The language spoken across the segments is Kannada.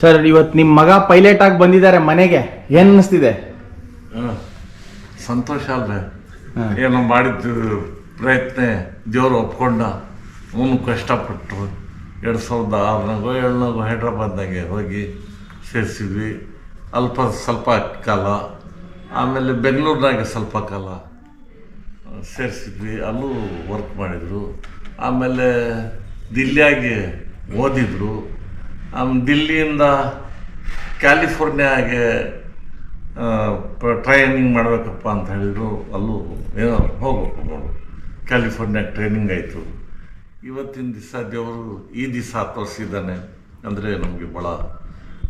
ಸರ್ ಇವತ್ತು ನಿಮ್ಮ ಮಗ ಪೈಲಟ್ ಆಗಿ ಬಂದಿದ್ದಾರೆ ಮನೆಗೆ. ಏನ್ ಅನಿಸ್ತಿದೆ. ಸಂತೋಷ ಅಲ್ವೇ ಹ. ಏನೋ ಮಾಡಿದ್ದು ಪ್ರಯತ್ನ ದೇವರು ಒಪ್ಕೊಂಡ. ಅವನು ಕಷ್ಟಪಟ್ಟರು ಎರಡು ಸಾವಿರದ ಆರನಾಗೋ ಏಳನಾಗೋ ಹೈದ್ರಾಬಾದ್ನಾಗೆ ಹೋಗಿ ಸೇರಿಸಿದ್ವಿ. ಅಲ್ಪ ಸ್ವಲ್ಪ ಕಾಲ. ಆಮೇಲೆ ಬೆಂಗಳೂರಿನಾಗೆ ಸ್ವಲ್ಪ ಕಾಲ ಸೇರಿಸಿದ್ವಿ. ಅಲ್ಲೂ ವರ್ಕ್ ಮಾಡಿದರು. ಆಮೇಲೆ ದಿಲ್ಲಿಯಾಗಿ ಓದಿದರು. ದಿಲ್ಲಿಯಿಂದ ಕ್ಯಾಲಿಫೋರ್ನಿಯಾಗೆ ಟ್ರೈನಿಂಗ್ ಮಾಡಬೇಕಪ್ಪ ಅಂತ ಹೇಳಿದರು. ಅಲ್ಲೂ ಏನೋ ಹೋಗ್ಬೇಕು ನೋಡು. ಕ್ಯಾಲಿಫೋರ್ನಿಯಾಗೆ ಟ್ರೈನಿಂಗ್ ಆಯಿತು. ಇವತ್ತಿನ ದಿವಸ ದೇವರು ಈ ದಿವಸ ತೋರಿಸಿದ್ದಾನೆ. ಅಂದರೆ ನಮಗೆ ಭಾಳ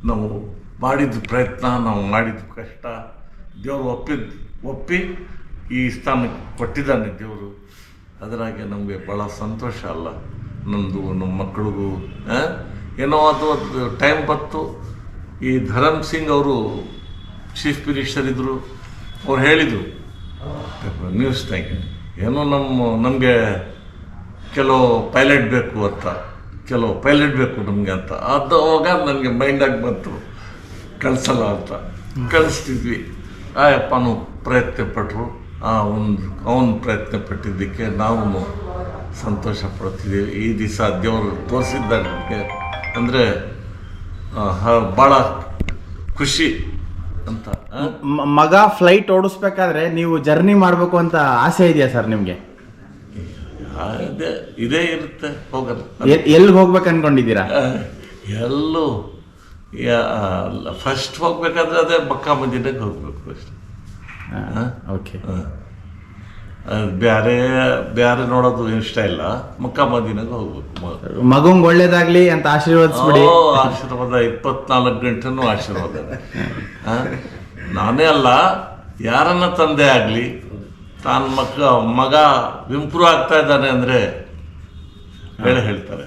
ನಾವು ಮಾಡಿದ ಪ್ರಯತ್ನ, ನಾವು ಮಾಡಿದ ಕಷ್ಟ, ದೇವರು ಒಪ್ಪಿದ ಒಪ್ಪಿ ಈ ಸ್ಥಾನಕ್ಕೆ ಕೊಟ್ಟಿದ್ದಾನೆ ದೇವರು. ಅದರಾಗೆ ನಮಗೆ ಭಾಳ ಸಂತೋಷ ಅಲ್ಲ. ನಮ್ಮದು ನಮ್ಮ ಮಕ್ಕಳಿಗೂ? ಏನೋ ಅದು ಟೈಮ್ ಬಂತು. ಈ ಧರಮ್ ಸಿಂಗ್ ಅವರು ಚೀಫ್ ಮಿನಿಸ್ಟರ್ ಇದ್ದರು ಅವ್ರು ಹೇಳಿದರು. ನ್ಯೂಸ್ನಾಗೆ ಏನೋ ನಮ್ಮ, ನಮಗೆ ಕೆಲವು ಪೈಲಟ್ ಬೇಕು ಅಂತ. ಕೆಲವು ಪೈಲಟ್ ಬೇಕು ನಮಗೆ ಅಂತ. ಅದು ಅವಾಗ ನನಗೆ ಮೈಂಡಾಗಿ ಬಂತು. ಕಳಿಸಲ್ಲ ಅಂತ. ಕಳಿಸ್ತಿದ್ವಿ. ಆಯಪ್ಪನು ಪ್ರಯತ್ನ ಪಟ್ಟರು ಆ ಒಂದು, ಅವನು ಪ್ರಯತ್ನ ಪಟ್ಟಿದ್ದಕ್ಕೆ ನಾವು ಸಂತೋಷ ಪಡ್ತಿದ್ದೀವಿ. ಈ ದಿವಸ ದೇವರು ತೋರಿಸಿದ್ದಾರೆ ನಮಗೆ. ಅಂದರೆ ಭಾಳ ಖುಷಿ ಅಂತ? ಮಗ ಫ್ಲೈಟ್ ಓಡಿಸ್ಬೇಕಾದ್ರೆ ನೀವು ಜರ್ನಿ ಮಾಡಬೇಕು ಅಂತ ಆಸೆ ಇದೆಯಾ ಸರ್ ನಿಮಗೆ? ಇದೇ ಇರುತ್ತೆ ಹೋಗಲ್ಲ. ಎಲ್ಲಿ ಹೋಗ್ಬೇಕು ಅನ್ಕೊಂಡಿದ್ದೀರಾ? ಎಲ್ಲೂ ಫಸ್ಟ್ ಹೋಗ್ಬೇಕಾದ್ರೆ ಅದೇ ಮಕ್ಕಾ ಮಂದಿನಾಗ ಹೋಗ್ಬೇಕು ಹಾಂ ಓಕೆ ಬೇರೆ ಬೇರೆ ನೋಡೋದು ಇಷ್ಟ ಇಲ್ಲ. ಮಕ್ಕ ಮದಿನಾಗ ಹೋಗ್ಬೇಕು. ಮಗು ಮಗುಂಗ್ ಒಳ್ಳೇದಾಗ್ಲಿ ಅಂತ ಆಶೀರ್ವಾದ ಆಶೀರ್ವಾದ ಇಪ್ಪತ್ನಾಲ್ಕು ಗಂಟೆನೂ ಆಶೀರ್ವಾದ. ನಾನೇ ಅಲ್ಲ ಯಾರನ್ನ ತಂದೆ ಆಗಲಿ ತಾನ ಮಕ್ಕ ಮಗ ಇಂಪ್ರೂವ್ ಆಗ್ತಾ ಇದ್ದಾನೆ ಅಂದರೆ ಹೇಳಿ ಹೇಳ್ತಾರೆ.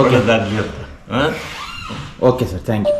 ಒಳ್ಳೇದಾಗ್ಲಿ ಅಂತ? Okay sir thank you